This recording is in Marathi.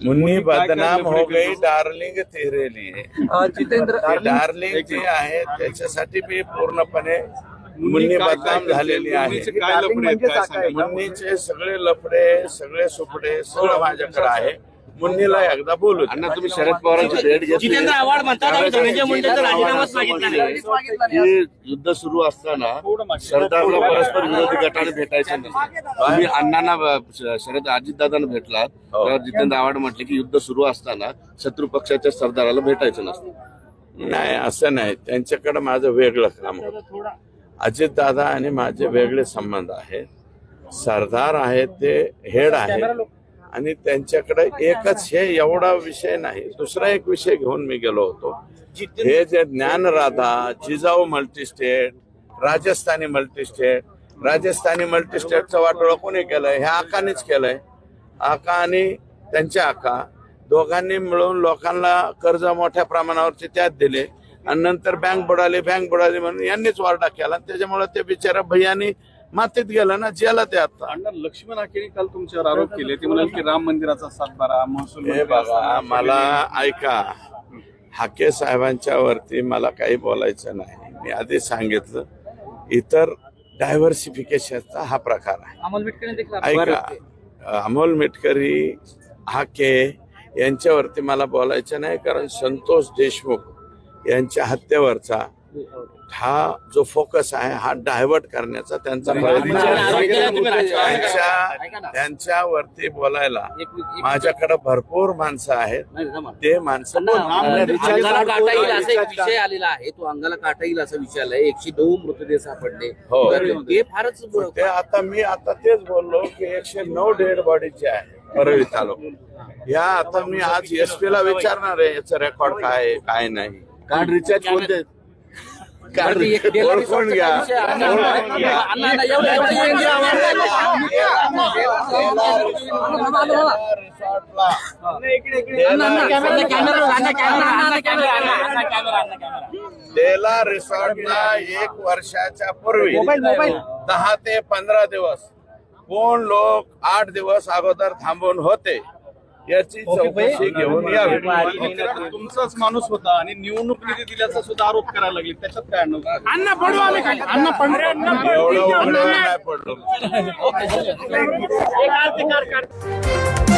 मुन्नी बदनाम हो गई डार्लिंग तेरे लिए जितेंद्र डार्लिंग जे आहे त्याच्यासाठी मी पूर्णपणे मुन्नी बदनाम झालेली आहे. सांगाल? मुन्नीचे सगळे लफडे सगळे सुपडे सगळं माझ्याकडे आहे. मुन्नीला एकदा बोलू. अण्णा तुम्ही शरद पवारांची भेट घेतली. जितेंद्र आव्हाड म्हणतात आम्ही धनंजय मुंडेचा राजीनामाच मागितला नाही. हे युद्ध सुरू असताना सरदारला परस्पर विरोधी गटाने भेटायचं नाही. तुम्ही अण्णांना शरद अजितदादांना भेटलात हो. तर जितेंद्र आव्हाड म्हटले की युद्ध सुरू असताना शत्रू पक्षाच्या सरदाराला भेटायचं नसतं. नाही असं नाही. त्यांच्याकडे माझं वेगळं काम होतं. अजितदादा आणि माझे वेगळे संबंध आहेत. सरदार आहेत ते हेड आहेत. आणि त्यांच्याकडे एकच हे एवढा विषय नाही. दुसरा एक विषय घेऊन मी गेलो होतो. हे जे ज्ञानराधा जिजाऊ मल्टीस्टेट राजस्थानी मल्टीस्टेट राजस्थानी मल्टीस्टेटचं वाटोळं कोणी केलंय? हे आकानेच केलंय. आका आणि त्यांच्या आका दोघांनी मिळून लोकांना कर्ज मोठ्या प्रमाणावरचे त्यात दिले आणि नंतर बँक बुडाली. बँक बुडाली म्हणून यांनीच वारडा केला आणि त्याच्यामुळे ते बिचारा भैयानी मातीत गेलं ना जेला ते आता. अण्णा लक्ष्मण आखेरी काल तुमच्यावर आरोप केले. ते म्हणाले की राम मंदिराचा सातबारा महसूल हे बघा असताना मला ऐका. हाके साहेबांच्या वरती मला काही बोलायचं नाही. मी आधी सांगितलं इतर डायव्हर्सिफिकेशनचा हा प्रकार आहे. ऐका अमोल मिटकरी हाके यांच्यावरती मला बोलायचं नाही कारण संतोष देशमुख यांच्या हत्येवरचा हा जो फोकस आहे हा डायव्हर्ट करण्याचा त्यांचा प्रयत्न. त्यांच्या त्यांच्यावरती बोलायला माझ्याकडे भरपूर माणसं आहेत. ते माणसं काटा येईल असा विषय आलेला आहे. तो अंगाला काटा येईल असा विषय एकशे नऊ मृतदेह सापडले. हो. ते फारच ते आता मी आता तेच बोललो की एकशे नऊ डेड बॉडीचे आहे परळी तालुक्यात या आता मी आज एसपी ला विचारणार आहे याचं रेकॉर्ड काय काय नाही. कार्ड रिचार्ज कोणते ओळखून घ्या रिसॉर्टला एक वर्षाच्या पूर्वी दहा ते पंधरा दिवस कोण लोक आठ दिवस अगोदर थांबून होते याची चौकशी घेऊन यावी तुमचाच माणूस होता आणि निवडणूक निधी दिल्याचा सुद्धा आरोप करायला लागले. त्याच्यात काय अण्णा एवढं उघड्यावर नाही पडलो? एक आरती कार काढ.